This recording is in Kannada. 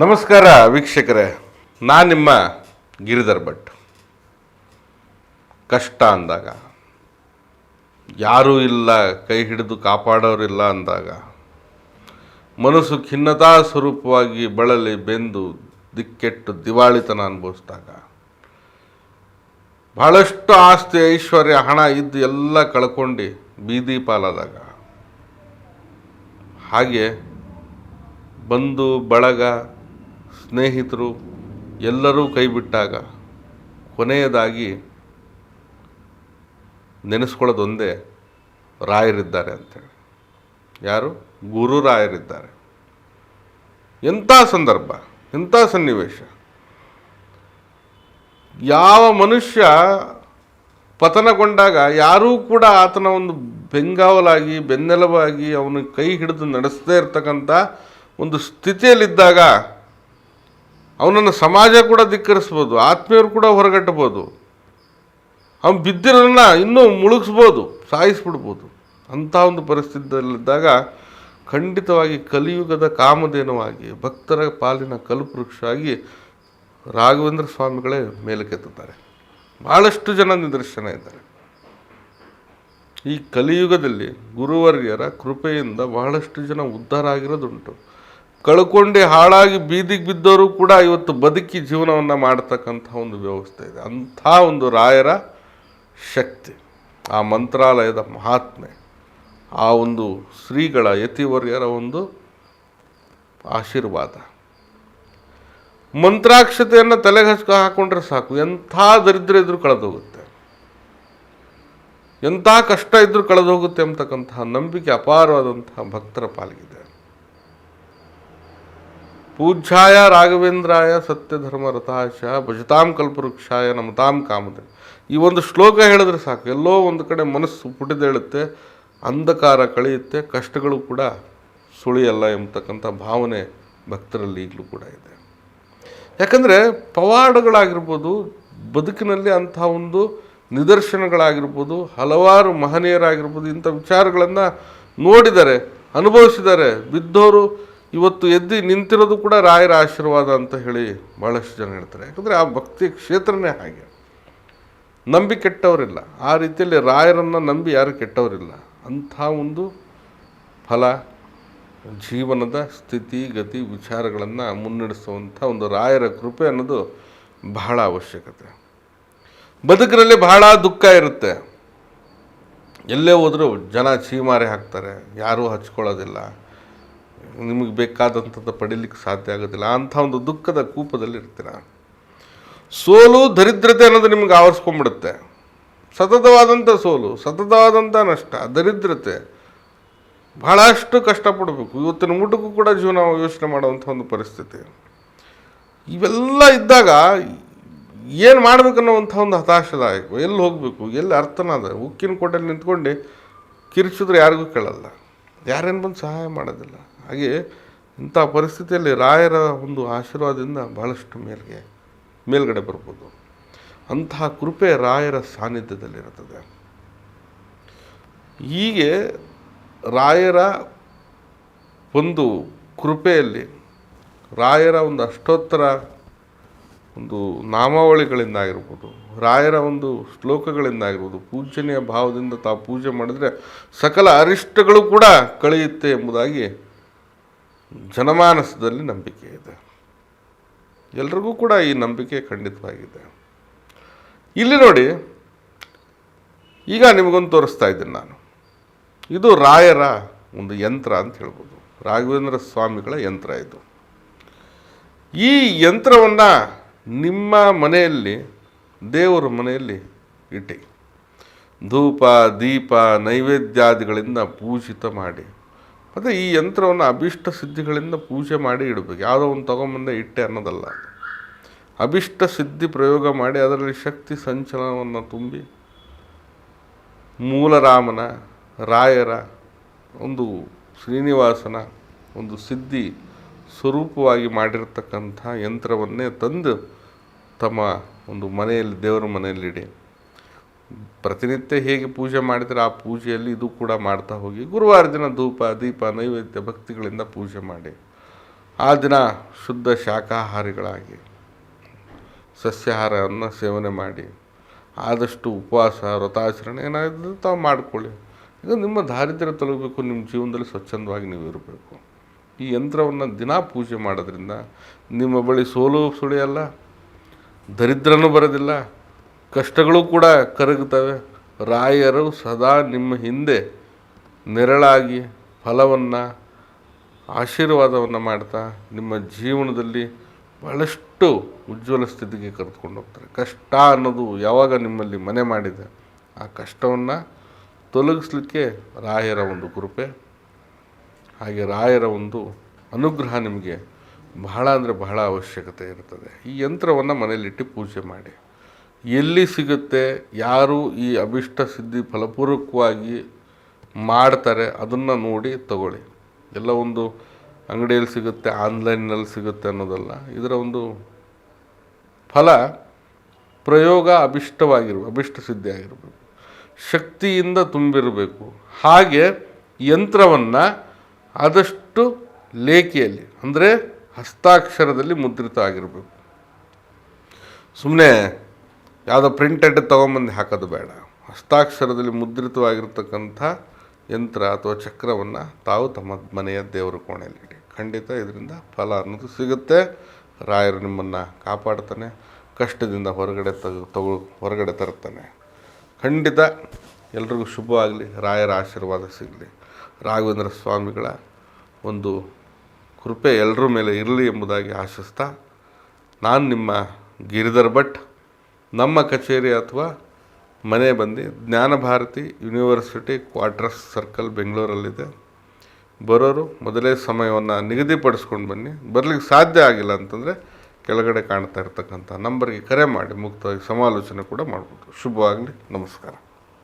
ನಮಸ್ಕಾರ ವೀಕ್ಷಕರೇ, ನಾನು ನಿಮ್ಮ ಗಿರಿಧರ್ ಭಟ್. ಕಷ್ಟ ಅಂದಾಗ, ಯಾರೂ ಇಲ್ಲ, ಕೈ ಹಿಡಿದು ಕಾಪಾಡೋರಿಲ್ಲ ಅಂದಾಗ, ಮನಸ್ಸು ಖಿನ್ನತಾ ಸ್ವರೂಪವಾಗಿ ಬಳಲಿ ಬೆಂದು ದಿಕ್ಕೆಟ್ಟು ದಿವಾಳಿತನ ಅನುಭವಿಸಿದಾಗ, ಬಹಳಷ್ಟು ಆಸ್ತಿ ಐಶ್ವರ್ಯ ಹಣ ಇದ್ದು ಎಲ್ಲ ಕಳ್ಕೊಂಡು ಬೀದಿ ಪಾಲಾದಾಗ, ಹಾಗೆ ಬಂಧು ಬಳಗ ಸ್ನೇಹಿತರು ಎಲ್ಲರೂ ಕೈಬಿಟ್ಟಾಗ ಕೊನೆಯದಾಗಿ ನೆನೆಸ್ಕೊಳ್ಳೋದೊಂದೇ ರಾಯರಿದ್ದಾರೆ ಅಂತೇಳಿ. ಯಾರು? ಗುರು ರಾಯರಿದ್ದಾರೆ. ಎಂಥ ಸಂದರ್ಭ, ಎಂಥ ಸನ್ನಿವೇಶ? ಯಾವ ಮನುಷ್ಯ ಪತನಗೊಂಡಾಗ ಯಾರೂ ಕೂಡ ಆತನ ಒಂದು ಬೆಂಗಾವಲಾಗಿ, ಬೆನ್ನೆಲುಬಾಗಿ ಅವನ ಕೈ ಹಿಡಿದು ನಡೆಸದೇ ಇರ್ತಕ್ಕಂಥ ಒಂದು ಸ್ಥಿತಿಯಲ್ಲಿದ್ದಾಗ ಅವನನ್ನು ಸಮಾಜ ಕೂಡ ಧಿಕ್ಕರಿಸ್ಬೋದು, ಆತ್ಮೀಯರು ಕೂಡ ಹೊರಗಟ್ಟಬೋದು. ಅವನು ಬಿದ್ದಿರೋದನ್ನ ಇನ್ನೂ ಮುಳುಗಿಸ್ಬೋದು, ಸಾಯಿಸ್ಬಿಡ್ಬೋದು. ಅಂಥ ಒಂದು ಪರಿಸ್ಥಿತಿಯಲ್ಲಿದ್ದಾಗ ಖಂಡಿತವಾಗಿ ಕಲಿಯುಗದ ಕಾಮಧೇನವಾಗಿ, ಭಕ್ತರ ಪಾಲಿನ ಕಲ್ಪವೃಕ್ಷ ಆಗಿ ರಾಘವೇಂದ್ರ ಸ್ವಾಮಿಗಳೇ ಮೇಲಕ್ಕೆತ್ತುತ್ತಾರೆ. ಭಾಳಷ್ಟು ಜನ ನಿದರ್ಶನ ಇದ್ದಾರೆ. ಈ ಕಲಿಯುಗದಲ್ಲಿ ಗುರುವರ್ಯರ ಕೃಪೆಯಿಂದ ಬಹಳಷ್ಟು ಜನ ಉದ್ಧಾರ ಆಗಿರೋದುಂಟು. ಕಳ್ಕೊಂಡು ಹಾಳಾಗಿ ಬೀದಿಗೆ ಬಿದ್ದವರು ಕೂಡ ಇವತ್ತು ಬದುಕಿ ಜೀವನವನ್ನು ಮಾಡ್ತಕ್ಕಂಥ ಒಂದು ವ್ಯವಸ್ಥೆ ಇದೆ. ಅಂಥ ಒಂದು ರಾಯರ ಶಕ್ತಿ, ಆ ಮಂತ್ರಾಲಯದ ಮಹಾತ್ಮೆ, ಆ ಒಂದು ಶ್ರೀಗಳ ಯತಿವರ್ಯರ ಒಂದು ಆಶೀರ್ವಾದ. ಮಂತ್ರಾಕ್ಷತೆಯನ್ನು ತಲೆಗೆ ಹಚ್ಕ ಹಾಕೊಂಡ್ರೆ ಸಾಕು. ಎಂಥ ದರಿದ್ರ ಇದ್ರೂ ಕಳೆದೋಗುತ್ತೆ. ಎಂಥ ಕಷ್ಟ ಇದ್ರೂ ಕಳೆದೋಗುತ್ತೆ ಅಂತಕ್ಕಂತಹ ನಂಬಿಕೆ ಅಪಾರವಾದಂತಹ ಭಕ್ತರ ಪಾಲಿಗಿದೆ. ಪೂಜ್ಯಾಯ ರಾಘವೇಂದ್ರಾಯ ಸತ್ಯಧರ್ಮ ರಥಾಶ ಭಜತಾಂ ಕಲ್ಪವೃಕ್ಷಾಯ ನಮತಾಂ ಕಾಮದೆ. ಈ ಒಂದು ಶ್ಲೋಕ ಹೇಳಿದ್ರೆ ಸಾಕು. ಎಲ್ಲೋ ಒಂದು ಕಡೆ ಮನಸ್ಸು ಪುಟಿದೇಳುತ್ತೆ, ಅಂಧಕಾರ ಕಳೆಯುತ್ತೆ, ಕಷ್ಟಗಳು ಕೂಡ ಸುಳಿಯಲ್ಲ ಎಂಬತಕ್ಕಂಥ ಭಾವನೆ ಭಕ್ತರಲ್ಲಿ ಈಗಲೂ ಕೂಡ ಇದೆ. ಯಾಕಂದರೆ ಪವಾಡಗಳಾಗಿರ್ಬೋದು, ಬದುಕಿನಲ್ಲಿ ಅಂಥ ಒಂದು ನಿದರ್ಶನಗಳಾಗಿರ್ಬೋದು, ಹಲವಾರು ಮಹನೀಯರಾಗಿರ್ಬೋದು ಇಂಥ ವಿಚಾರಗಳನ್ನು ನೋಡಿದ್ದಾರೆ ಅನುಭವಿಸಿದ್ದಾರೆ ಬಿದ್ದವರು ಇವತ್ತು ಎದ್ದು ನಿಂತಿರೋದು ಕೂಡ ರಾಯರ ಆಶೀರ್ವಾದ ಅಂತ ಹೇಳಿ ಭಾಳಷ್ಟು ಜನ ಹೇಳ್ತಾರೆ. ಯಾಕಂದರೆ ಆ ಭಕ್ತಿ ಕ್ಷೇತ್ರನೇ ಹಾಗೆ. ನಂಬಿ ಕೆಟ್ಟವರಿಲ್ಲ. ಆ ರೀತಿಯಲ್ಲಿ ರಾಯರನ್ನು ನಂಬಿ ಯಾರು ಕೆಟ್ಟವರಿಲ್ಲ. ಅಂಥ ಒಂದು ಫಲ, ಜೀವನದ ಸ್ಥಿತಿ, ಗತಿ, ವಿಚಾರಗಳನ್ನು ಮುನ್ನಡೆಸುವಂಥ ಒಂದು ರಾಯರ ಕೃಪೆ ಅನ್ನೋದು ಬಹಳ ಅವಶ್ಯಕತೆ. ಬದುಕಿನಲ್ಲಿ ಬಹಳ ದುಃಖ ಇರುತ್ತೆ. ಎಲ್ಲೇ ಹೋದರೂ ಜನ ಚೀಮಾರಿ ಹಾಕ್ತಾರೆ. ಯಾರೂ ಹಚ್ಕೊಳ್ಳೋದಿಲ್ಲ. ನಿಮಗೆ ಬೇಕಾದಂಥದ್ದು ಪಡೀಲಿಕ್ಕೆ ಸಾಧ್ಯ ಆಗೋದಿಲ್ಲ. ಅಂಥ ಒಂದು ದುಃಖದ ಕೂಪದಲ್ಲಿ ಇರ್ತೀರ ಸೋಲು ದರಿದ್ರತೆ ಅನ್ನೋದು ನಿಮ್ಗೆ ಆವರಿಸ್ಕೊಂಡ್ಬಿಡುತ್ತೆ ಸತತವಾದಂಥ ಸೋಲು, ಸತತವಾದಂಥ ನಷ್ಟ, ದರಿದ್ರತೆ ಬಹಳಷ್ಟು ಕಷ್ಟಪಡಬೇಕು. ಇವತ್ತಿನ ಊಟಕ್ಕೂ ಕೂಡ ಜೀವನ ಯೋಚನೆ ಮಾಡುವಂಥ ಒಂದು ಪರಿಸ್ಥಿತಿ. ಇವೆಲ್ಲ ಇದ್ದಾಗ ಏನು ಮಾಡಬೇಕನ್ನೋವಂಥ ಒಂದು ಹತಾಶದಾಯಕ, ಎಲ್ಲಿ ಹೋಗಬೇಕು, ಎಲ್ಲಿ ಅರ್ಥನಾದ ಉಕ್ಕಿನ ಕೋಟೆಯಲ್ಲಿ ನಿಂತ್ಕೊಂಡು ಕಿರಿಚಿದ್ರೆ ಯಾರಿಗೂ ಕೇಳಲ್ಲ. ಯಾರೇನು ಬಂದು ಸಹಾಯ ಮಾಡೋದಿಲ್ಲ. ಹಾಗೆ ಇಂಥ ಪರಿಸ್ಥಿತಿಯಲ್ಲಿ ರಾಯರ ಒಂದು ಆಶೀರ್ವಾದದಿಂದ ಬಹಳಷ್ಟು ಮೇಲ್ಗೆ, ಮೇಲ್ಗಡೆ ಬರ್ಬೋದು. ಅಂತಹ ಕೃಪೆ ರಾಯರ ಸಾನ್ನಿಧ್ಯದಲ್ಲಿರುತ್ತದೆ. ಹೀಗೆ ರಾಯರ ಒಂದು ಕೃಪೆಯಲ್ಲಿ, ರಾಯರ ಒಂದು ಅಷ್ಟೋತ್ತರ ಒಂದು ನಾಮಾವಳಿಗಳಿಂದ ಆಗಿರ್ಬೋದು ರಾಯರ ಒಂದು ಶ್ಲೋಕಗಳಿಂದ ಆಗಿರ್ಬೋದು ಪೂಜನೀಯ ಭಾವದಿಂದ ತಾವು ಪೂಜೆ ಮಾಡಿದರೆ ಸಕಲ ಅರಿಷ್ಟಗಳು ಕೂಡ ಕಳೆಯುತ್ತೆ ಎಂಬುದಾಗಿ ಜನಮಾನಸದಲ್ಲಿ ನಂಬಿಕೆ ಇದೆ. ಎಲ್ರಿಗೂ ಕೂಡ ಈ ನಂಬಿಕೆ ಖಂಡಿತವಾಗಿದೆ. ಇಲ್ಲಿ ನೋಡಿ, ಈಗ ನಿಮಗೊಂದು ತೋರಿಸ್ತಾ ಇದ್ದೀನಿ ನಾನು. ಇದು ರಾಯರ ಒಂದು ಯಂತ್ರ ಅಂತ ಹೇಳ್ಬೋದು. ರಾಘವೇಂದ್ರ ಸ್ವಾಮಿಗಳ ಯಂತ್ರ ಇದು. ಈ ಯಂತ್ರವನ್ನು ನಿಮ್ಮ ಮನೆಯಲ್ಲಿ, ದೇವರ ಮನೆಯಲ್ಲಿ ಇಟ್ಟಿ ಧೂಪ, ದೀಪ, ನೈವೇದ್ಯಾದಿಗಳಿಂದ ಪೂಜಿತ ಮಾಡಿ. ಮತ್ತು ಈ ಯಂತ್ರವನ್ನು ಅಭಿಷ್ಟ ಸಿದ್ಧಿಗಳಿಂದ ಪೂಜೆ ಮಾಡಿ ಇಡಬೇಕು. ಯಾವುದೋ ಒಂದು ತೊಗೊಂಬಂದೆ ಇಟ್ಟೆ ಅನ್ನೋದಲ್ಲ ಅಭಿಷ್ಟ ಸಿದ್ಧಿ ಪ್ರಯೋಗ ಮಾಡಿ ಅದರಲ್ಲಿ ಶಕ್ತಿ ಸಂಚಲನವನ್ನು ತುಂಬಿ ಮೂಲರಾಮನ, ರಾಯರ, ಒಂದು ಶ್ರೀನಿವಾಸನ ಒಂದು ಸಿದ್ಧಿ ಸ್ವರೂಪವಾಗಿ ಮಾಡಿರ್ತಕ್ಕಂಥ ಯಂತ್ರವನ್ನೇ ತಂದು ತಮ್ಮ ಒಂದು ಮನೆಯಲ್ಲಿ, ದೇವರ ಮನೆಯಲ್ಲಿಡಿ. ಪ್ರತಿನಿತ್ಯ ಹೇಗೆ ಪೂಜೆ ಮಾಡಿದರೆ ಆ ಪೂಜೆಯಲ್ಲಿ ಇದು ಕೂಡ ಮಾಡ್ತಾ ಹೋಗಿ ಗುರುವಾರ ದಿನ ಧೂಪ, ದೀಪ, ನೈವೇದ್ಯ ಭಕ್ತಿಗಳಿಂದ ಪೂಜೆ ಮಾಡಿ. ಆ ದಿನ ಶುದ್ಧ ಶಾಖಾಹಾರಿಗಳಾಗಿ ಸಸ್ಯಾಹಾರವನ್ನು ಸೇವನೆ ಮಾಡಿ, ಆದಷ್ಟು ಉಪವಾಸ, ವ್ರತಾಚರಣೆ ಏನಾದರೂ ತಾವು ಮಾಡಿಕೊಳ್ಳಿ. ಇದು ನಿಮ್ಮ ದಾರಿದ್ರ್ಯ ತೊಲಗಬೇಕು, ನಿಮ್ಮ ಜೀವನದಲ್ಲಿ ಸ್ವಚ್ಛಂದವಾಗಿ ನೀವು ಇರಬೇಕು. ಈ ಯಂತ್ರವನ್ನು ದಿನಾ ಪೂಜೆ ಮಾಡೋದ್ರಿಂದ ನಿಮ್ಮ ಬಳಿ ಸೋಲು ಸುಳಿಯಲ್ಲ, ದರಿದ್ರನೂ ಬರೋದಿಲ್ಲ ಕಷ್ಟಗಳು ಕೂಡ ಕರಗುತ್ತವೆ. ರಾಯರು ಸದಾ ನಿಮ್ಮ ಹಿಂದೆ ನೆರಳಾಗಿ ಫಲವನ್ನು, ಆಶೀರ್ವಾದವನ್ನು ಮಾಡ್ತಾ ನಿಮ್ಮ ಜೀವನದಲ್ಲಿ ಬಹಳಷ್ಟು ಉಜ್ವಲ ಸ್ಥಿತಿಗೆ ಕರೆದುಕೊಂಡು ಹೋಗ್ತಾರೆ. ಕಷ್ಟ ಅನ್ನೋದು ಯಾವಾಗ ನಿಮ್ಮಲ್ಲಿ ಮನೆ ಮಾಡಿದೆ, ಆ ಕಷ್ಟವನ್ನು ತೊಲಗಿಸ್ಲಿಕ್ಕೆ ರಾಯರ ಒಂದು ಕೃಪೆ. ಹಾಗೆ ರಾಯರ ಒಂದು ಅನುಗ್ರಹ ನಿಮಗೆ ಬಹಳ ಅಂದರೆ ಬಹಳ ಅವಶ್ಯಕತೆ ಇರ್ತದೆ ಈ ಯಂತ್ರವನ್ನು ಮನೆಯಲ್ಲಿಟ್ಟು ಪೂಜೆ ಮಾಡಿ. ಎಲ್ಲಿ ಸಿಗುತ್ತೆ, ಯಾರು ಈ ಅಭಿಷ್ಟ ಸಿದ್ಧಿ ಫಲಪೂರ್ವಕವಾಗಿ ಮಾಡ್ತಾರೆ ಅದನ್ನು ನೋಡಿ ತಗೊಳ್ಳಿ. ಎಲ್ಲ ಒಂದು ಅಂಗಡಿಯಲ್ಲಿ ಸಿಗುತ್ತೆ, ಆನ್ಲೈನ್ನಲ್ಲಿ ಸಿಗುತ್ತೆ ಅನ್ನೋದಲ್ಲ, ಇದರ ಒಂದು ಫಲ ಪ್ರಯೋಗ ಅಭಿಷ್ಟವಾಗಿರ್ಬೇಕು, ಅಭಿಷ್ಟ ಸಿದ್ಧಿ ಆಗಿರಬೇಕು. ಶಕ್ತಿಯಿಂದ ತುಂಬಿರಬೇಕು. ಹಾಗೆ ಯಂತ್ರವನ್ನು ಆದಷ್ಟು ಲೇಖಿಯಲ್ಲಿ, ಅಂದರೆ ಹಸ್ತಾಕ್ಷರದಲ್ಲಿ ಮುದ್ರಿತ ಆಗಿರಬೇಕು. ಸುಮ್ಮನೆ ಯಾವುದೋ ಪ್ರಿಂಟೆಡ್ ತೊಗೊಂಬಂದು ಹಾಕೋದು ಬೇಡ. ಹಸ್ತಾಕ್ಷರದಲ್ಲಿ ಮುದ್ರಿತವಾಗಿರ್ತಕ್ಕಂಥ ಯಂತ್ರ ಅಥವಾ ಚಕ್ರವನ್ನು ತಾವು ತಮ್ಮ ಮನೆಯ ದೇವರ ಕೋಣೆಯಲ್ಲಿ ಖಂಡಿತ ಇದರಿಂದ ಫಲ ಅನ್ನೋದು ಸಿಗುತ್ತೆ. ರಾಯರು ನಿಮ್ಮನ್ನು ಕಾಪಾಡ್ತಾನೆ, ಕಷ್ಟದಿಂದ ಹೊರಗಡೆ ತಗ, ತಗೋ, ಹೊರಗಡೆ ತರ್ತಾನೆ ಖಂಡಿತ ಎಲ್ರಿಗೂ ಶುಭವಾಗಲಿ, ರಾಯರ ಆಶೀರ್ವಾದ ಸಿಗಲಿ. ರಾಘವೇಂದ್ರ ಸ್ವಾಮಿಗಳ ಒಂದು ಕೃಪೆ ಎಲ್ಲರ ಮೇಲೆ ಇರಲಿ ಎಂಬುದಾಗಿ ಆಶಿಸ್ತಾ, ನಾನು ನಿಮ್ಮ ಗಿರಿಧರ್ ಭಟ್. ನಮ್ಮ ಕಚೇರಿ ಅಥವಾ ಮನೆ ಬಂದು ಜ್ಞಾನಭಾರತಿ ಯೂನಿವರ್ಸಿಟಿ ಕ್ವಾರ್ಟರ್ಸ್ ಸರ್ಕಲ್ ಬೆಂಗಳೂರಲ್ಲಿದೆ. ಬರೋರು ಮೊದಲೇ ಸಮಯವನ್ನು ನಿಗದಿಪಡಿಸ್ಕೊಂಡು ಬನ್ನಿ. ಬರಲಿಕ್ಕೆ ಸಾಧ್ಯ ಆಗಿಲ್ಲ ಅಂತಂದರೆ ಕೆಳಗಡೆ ಕಾಣ್ತಾ ಇರ್ತಕ್ಕಂಥ ನಂಬರ್ಗೆ ಕರೆ ಮಾಡಿ, ಮುಕ್ತವಾಗಿ ಸಮಾಲೋಚನೆ ಕೂಡ ಮಾಡ್ಬೋದು. ಶುಭವಾಗಲಿ, ನಮಸ್ಕಾರ.